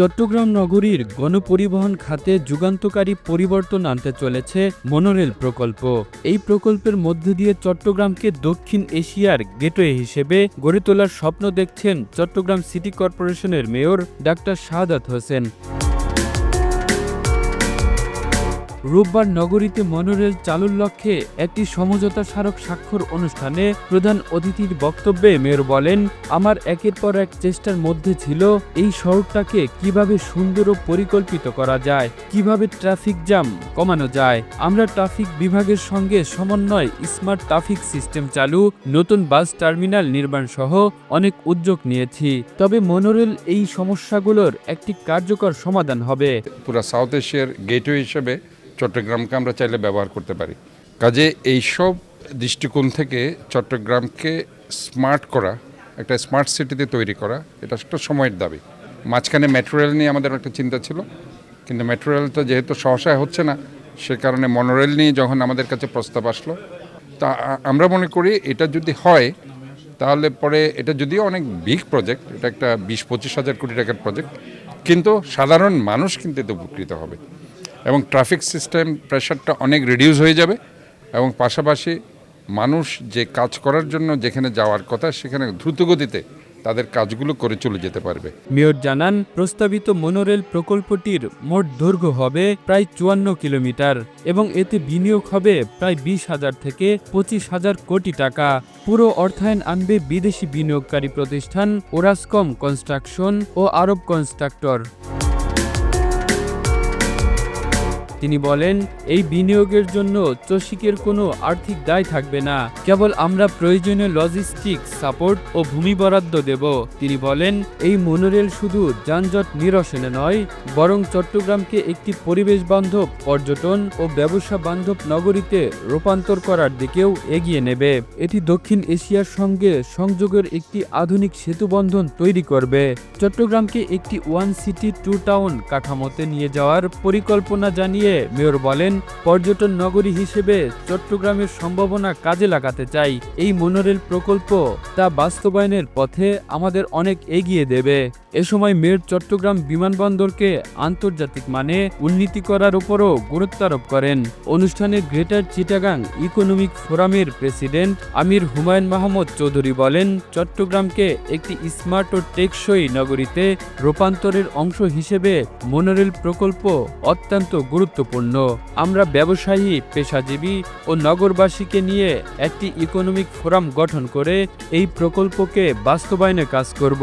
চট্টগ্রাম নগরীর গণপরিবহন খাতে যুগান্তকারী পরিবর্তন আনতে চলেছে মনোরেল প্রকল্প। এই প্রকল্পের মধ্য দিয়ে চট্টগ্রামকে দক্ষিণ এশিয়ার গেটওয়ে হিসেবে গড়ে তোলার স্বপ্ন দেখছেন চট্টগ্রাম সিটি কর্পোরেশনের মেয়র ডাক্তার শাহাদাত হোসেন। রোববার নগরীতে মনোরেল চালুর লক্ষ্যে একটি সমঝোতা স্মারক স্বাক্ষর অনুষ্ঠানে প্রধান অতিথির বক্তব্যে মেয়র বলেন, আমার একের পর এক চেষ্টার মধ্যে ছিল এই শহরটাকে কীভাবে সুন্দর ও পরিকল্পিত করা যায়, কীভাবে ট্রাফিক জ্যাম কমানো যায়। আমরা ট্রাফিক বিভাগের সঙ্গে সমন্বয়, স্মার্ট ট্রাফিক সিস্টেম চালু, নতুন বাস টার্মিনাল নির্মাণ সহ অনেক উদ্যোগ নিয়েছি। তবে মনোরেল এই সমস্যাগুলোর একটি কার্যকর সমাধান হবে। পুরো সাউথ এশিয়ার গেটওয়ে হিসেবে চট্টগ্রামকে আমরা চাইলে ব্যবহার করতে পারি। কাজে এইসব দৃষ্টিকোণ থেকে চট্টগ্রামকে স্মার্ট করা, একটা স্মার্ট সিটিতে তৈরি করা, এটা একটা সময়ের দাবি। মাঝখানে মেট্রো রেল নিয়ে আমাদের একটা চিন্তা ছিল, কিন্তু মেট্রো রেলটা যেহেতু সহসায় হচ্ছে না, সে কারণে মনোরেল নিয়ে যখন আমাদের কাছে প্রস্তাব আসলো, তা আমরা মনে করি এটা যদি হয়, তাহলে পরে এটা যদিও অনেক বিগ প্রজেক্ট এটা একটা বিশ পঁচিশ হাজার কোটি টাকার প্রজেক্ট কিন্তু সাধারণ মানুষ কিন্তু এতে উপকৃত হবে। এবং ট্রাফিক সিস্টেম প্রেশারটা অনেক রিডিউস হয়ে যাবে এবং পাশাপাশি মানুষ যে কাজ করার জন্য যেখানে যাওয়ার কথা সেখানে দ্রুতগতিতে তাদের কাজগুলো করে চলে যেতে পারবে। মেয়র জানান, প্রস্তাবিত মনোরেল প্রকল্পটির মোট দৈর্ঘ্য হবে প্রায় চুয়ান্ন কিলোমিটার এবং এতে বিনিয়োগ হবে প্রায় বিশ হাজার থেকে পঁচিশ হাজার কোটি টাকা। পুরো অর্থায়ন আনবে বিদেশি বিনিয়োগকারী প্রতিষ্ঠান ওরাসকম কনস্ট্রাকশন ও আরব কনস্ট্রাক্টর। তিনি বলেন, এই বিনিয়োগের জন্য চসিকের কোনো আর্থিক দায় থাকবে না। কেবল আমরা প্রয়োজনীয় লজিস্টিক সাপোর্ট ও ভূমি বরাদ্দ দেব। তিনি বলেন, এই মনোরেল শুধু যানজট নিরসনে নয়, বরং চট্টগ্রামকে একটি পরিবেশ বান্ধব, পর্যটন ও ব্যবসা বান্ধব নগরীতে রূপান্তর করার দিকেও এগিয়ে নেবে। এটি দক্ষিণ এশিয়ার সঙ্গে সংযোগের একটি আধুনিক সেতুবন্ধন তৈরি করবে। চট্টগ্রামকে একটি ওয়ান সিটি টু টাউন কাঠামোতে নিয়ে যাওয়ার পরিকল্পনা জানিয়ে মেয়র বলেন, পর্যটন নগরী হিসেবে চট্টগ্রামের সম্ভাবনা কাজে লাগাতে চাই। এই মনোরেল প্রকল্প তা বাস্তবায়নের পথে আমাদের অনেক এগিয়ে দেবে। এ সময় মেয়র চট্টগ্রাম বিমানবন্দরকে আন্তর্জাতিক মানে উন্নীতি করার উপরও গুরুত্ব আরোপ করেন। অনুষ্ঠানে গ্রেটার চিটাগাং ইকোনমিক ফোরামের প্রেসিডেন্ট আমির হুমায়ুন মাহমুদ চৌধুরী বলেন, চট্টগ্রামকে একটি স্মার্ট ও টেকসই নগরীতে রূপান্তরের অংশ হিসেবে মনোরেল প্রকল্প অত্যন্ত গুরুত্বপূর্ণ। আমরা ব্যবসায়ী, পেশাজীবী ও নগরবাসীকে নিয়ে একটি ইকোনমিক ফোরাম গঠন করে এই প্রকল্পকে বাস্তবায়নে কাজ করব।